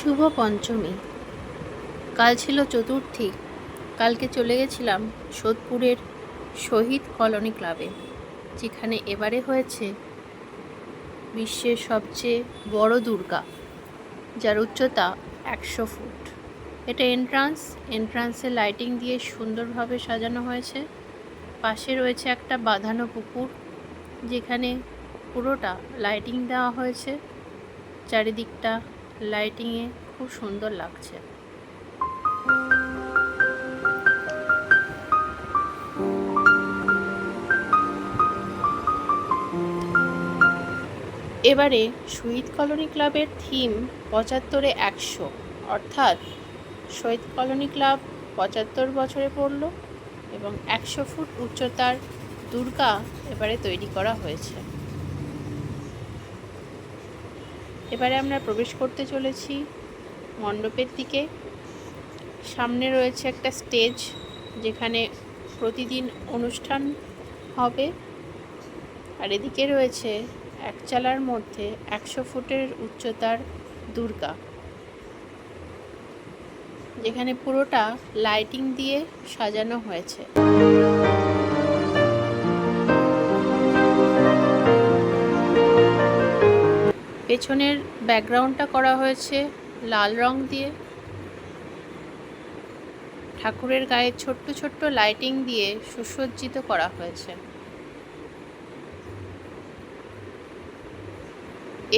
শুভ পঞ্চমী। কাল ছিল চতুর্থী। কালকে চলে গেছিলাম সোদপুরের শহীদ কলোনি ক্লাবে, যেখানে এবারে হয়েছে বিশ্বের সবচেয়ে বড় দুর্গা, যার উচ্চতা একশো ফুট। এটা এন্ট্রান্স এন্ট্রান্সে লাইটিং দিয়ে সুন্দরভাবে সাজানো হয়েছে। পাশে রয়েছে একটা বাঁধানো পুকুর, যেখানে পুরোটা লাইটিং দেওয়া হয়েছে। চারিদিকটা লাইটিংয়ে খুব সুন্দর লাগছে। এবারে শহীদ কলোনি ক্লাবের থিম পঁচাত্তরে একশো। অর্থাৎ শহীদ কলোনি ক্লাব পঁচাত্তর বছরে পড়ল এবং একশো ফুট উচ্চতার দুর্গা এবারে তৈরি করা হয়েছে। এবারে আমরা প্রবেশ করতে চলেছি মণ্ডপের দিকে। সামনে রয়েছে একটা স্টেজ যেখানে প্রতিদিন অনুষ্ঠান হবে। আর এদিকে রয়েছে এক চালার মধ্যে একশো ফুটের উচ্চতার দুর্গা, যেখানে পুরোটা লাইটিং দিয়ে সাজানো হয়েছে। পেছনের ব্যাকগ্রাউন্ডটা করা হয়েছে লাল রং দিয়ে। ঠাকুরের গায়ে ছোট্ট ছোট্ট লাইটিং দিয়ে সুসজ্জিত করা হয়েছে।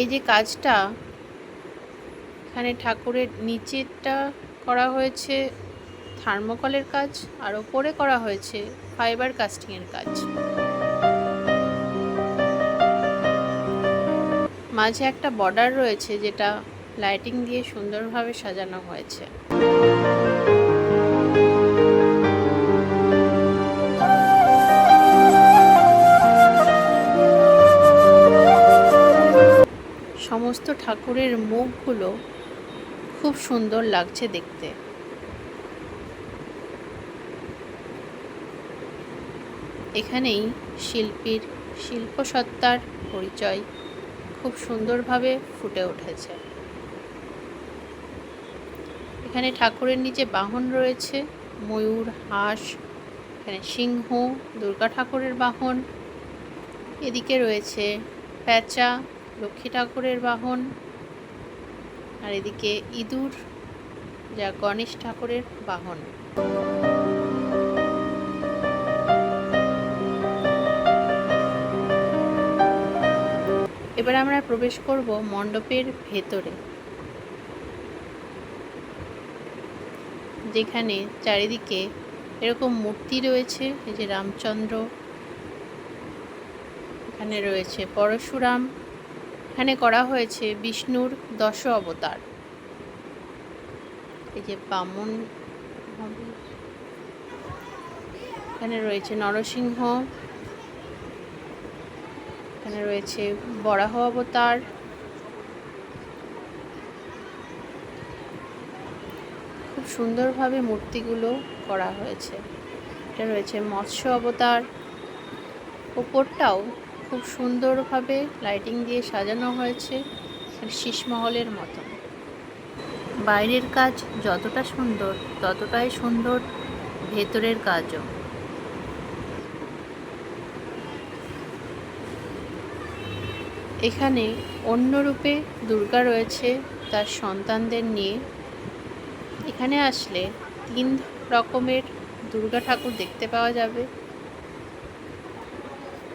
এই যে কাজটা, এখানে ঠাকুরের নিচেরটা করা হয়েছে থার্মোকলের কাজ আর ওপরে করা হয়েছে ফাইবার কাস্টিংয়ের কাজ। মাঝে একটা বর্ডার রয়েছে যেটা লাইটিং দিয়ে সুন্দরভাবে সাজানো হয়েছে। সমস্ত ঠাকুরের মুখগুলো খুব সুন্দর লাগছে দেখতে। এখানেই শিল্পীর শিল্পসত্তার পরিচয়। খুব সুন্দরভাবে ফুটে উঠেছে। এখানে ঠাকুরের নিচে বাহন রয়েছে, ময়ূর, হাঁস, এখানে সিংহ, দুর্গা ঠাকুরের বাহন, এদিকে রয়েছে প্যাঁচা, লক্ষ্মী ঠাকুরের বাহন, আর এদিকে ইঁদুর, যা গণেশ ঠাকুরের বাহন। এবার আমরা প্রবেশ করব মণ্ডপের ভেতরে, যেখানে চারিদিকে এরকম মূর্তি রয়েছে, এই যে রামচন্দ্র, এখানে রয়েছে পরশুরাম, এখানে করা হয়েছে বিষ্ণুর দশ অবতার। এই যে বামন এখানে রয়েছে নরসিংহ এখানে রয়েছে বরাহ অবতার। খুব সুন্দরভাবে মূর্তিগুলো করা হয়েছে। এটা রয়েছে মৎস্য অবতার। ওপরটাও খুব সুন্দরভাবে লাইটিং দিয়ে সাজানো হয়েছে শীষমহলের মতো বাইরের কাজ যতটা সুন্দর, ততটাই সুন্দর, ভেতরের কাজও। এখানে অন্যরূপে দুর্গা রয়েছে তার সন্তানদের নিয়ে। এখানে আসলে তিন রকমের দুর্গা ঠাকুর দেখতে পাওয়া যাবে।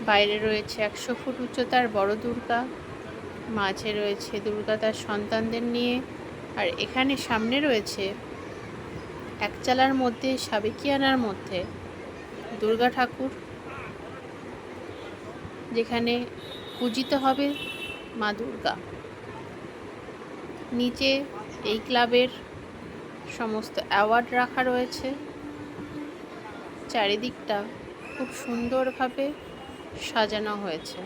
বাইরে রয়েছে একশো ফুট উচ্চতার বড় দুর্গা, মাঝে রয়েছে দুর্গা তার সন্তানদের নিয়ে, আর এখানে সামনে রয়েছে একচালার মধ্যে, সাবেকিয়ানার মধ্যে দুর্গা ঠাকুর, যেখানে পূজিত হবে মা দুর্গা। নিচে এই ক্লাবের সমস্ত অ্যাওয়ার্ড রাখা রয়েছে। চারিদিকটা খুব সুন্দরভাবে সাজানো হয়েছে।